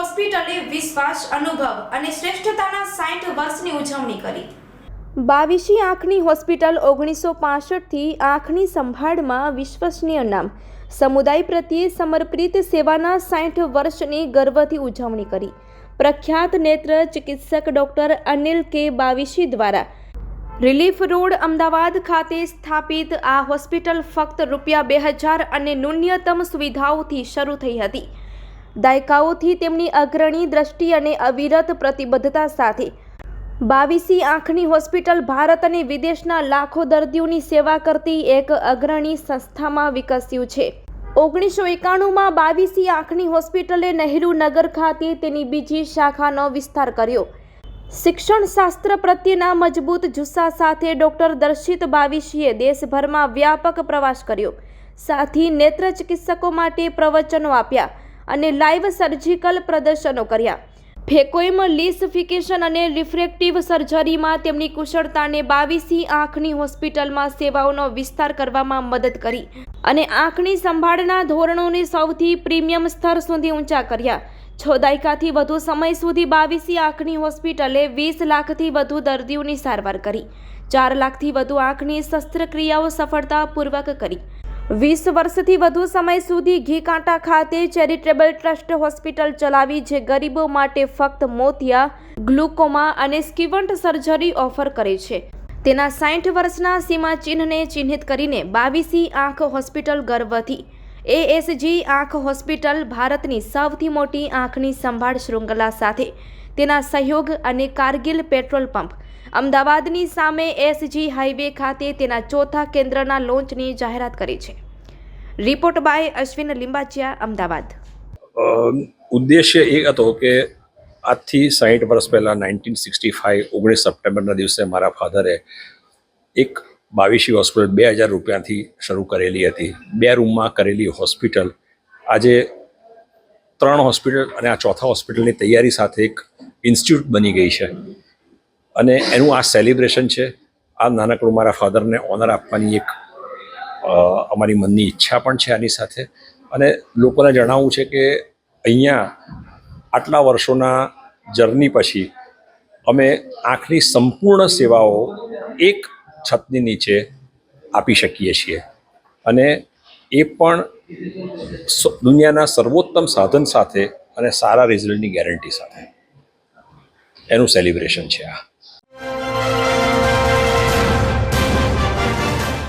વિશ્વાસ, અનુભવ અને શ્રેષ્ઠતાના સાઠ વર્ષની ઉજવણી કરી. બાવીસી આંખની હોસ્પિટલ ઓગણીસો પાસઠથી આંખની સંભાળમાં વિશ્વસનીય નામ. સમુદાય પ્રત્યે સમર્પિત સેવાના સાઠ વર્ષની ગર્વથી ઉજવણી કરી. પ્રખ્યાત નેત્ર ચિકિત્સક ડૉક્ટર અનિલ કે બાવીસી દ્વારા રિલીફ રોડ અમદાવાદ ખાતે સ્થાપિત આ હોસ્પિટલ ફક્ત રૂપિયા બે હજાર અને ન્યૂનતમ સુવિધાઓથી શરૂ થઈ હતી. દાયકાઓથી તેમની અગ્રણી દ્રષ્ટિ અને અવિરત પ્રતિબદ્ધતા સાથે. બાવીસી આંખની હોસ્પિટલ ભારત અને વિદેશના લાખો દર્દીઓની સેવા કરતી એક અગ્રણી સંસ્થામાં વિકસ્યું છે. ઓગણીસો એકાણુંમાં બાવીસી આંખની હોસ્પિટલે નહેરુ નગર ખાતે તેની બીજી શાખાનો વિસ્તાર કર્યો. શિક્ષણ શાસ્ત્ર પ્રત્યેના મજબૂત જુસ્સા સાથે ડૉક્ટર દર્શિત બાવીસીએ દેશભરમાં વ્યાપક પ્રવાસ કર્યો. સાથી નેત્ર ચિકિત્સકો માટે પ્રવચનો આપ્યા. અને લાઈવ સર્જિકલ પ્રદર્શનો કર્યા. ફેકોઇમ લિસફિકેશન અને રિફ્રેક્ટિવ સર્જરીમાં તેમની કુશળતાને બાવીસી આંખની હોસ્પિટલમાં સેવાઓનો વિસ્તાર કરવામાં મદદ કરી અને આંખની સંભાળના ધોરણોને સૌથી પ્રીમિયમ સ્તર સુધી ઊંચા કર્યા. છ દાયકાથી વધુ સમય સુધી બાવીસી આંખની હોસ્પિટલે વીસ લાખથી વધુ દર્દીઓની સારવાર કરી. ચાર લાખથી વધુ આંખની શસ્ત્રક્રિયાઓ સફળતાપૂર્વક કરી. વીસ વર્ષથી વધુ સમય સુધી ઘીકાંટા ખાતે ચેરિટેબલ ટ્રસ્ટ હોસ્પિટલ ચલાવી જે ગરીબો માટે ફક્ત મોતિયા, ગ્લુકોમા અને સ્કીવન્ટ સર્જરી ઓફર કરે છે. તેના સાઠ વર્ષના સીમાચિહ્નને ચિહ્નિત કરીને બાવીસી આંખ હોસ્પિટલ ગર્વથી. એએસજી આંખ હોસ્પિટલ ભારતની સૌથી મોટી આંખની સંભાળ શૃંખલા સાથે તેના સહયોગ અને કારગિલ પેટ્રોલ પંપ અમદાવાદની સામે એસજી હાઈવે ખાતે તેના ચોથા કેન્દ્રના લોન્ચની જાહેરાત કરી છે. Report by Ashwin Limbachiya, Ahmedabad. ઉદ્દેશ્ય એ હતો કે આજથી સાહીઠ વર્ષ પહેલાં નાઇન્ટીન સિક્સટી ફાઇવ ઓગણીસ સપ્ટેમ્બરના દિવસે મારા ફાધરે એક બાવીસી હોસ્પિટલ બે હજાર રૂપિયાથી શરૂ કરેલી હતી. બે રૂમમાં કરેલી હોસ્પિટલ. આજે ત્રણ હોસ્પિટલ અને આ ચોથા હોસ્પિટલની તૈયારી સાથે એક ઇન્સ્ટિટ્યૂટ બની ગઈ છે. અને એનું આ સેલિબ્રેશન છે. આ નાનકડું મારા ફાધરને ઓનર આપવાની એક અમારી મનની ઈચ્છા પણ છે આની સાથે. અને લોકોને જણાવવું છે કે અહીંયા આટલા વર્ષોના જર્ની પછી અમે આંખની સંપૂર્ણ સેવાઓ એક છતની નીચે આપી શકીએ છીએ. અને એ પણ દુનિયાના સર્વોત્તમ સાધન સાથે અને સારા રિઝલ્ટની ગેરંટી સાથે. એનું સેલિબ્રેશન છે આ.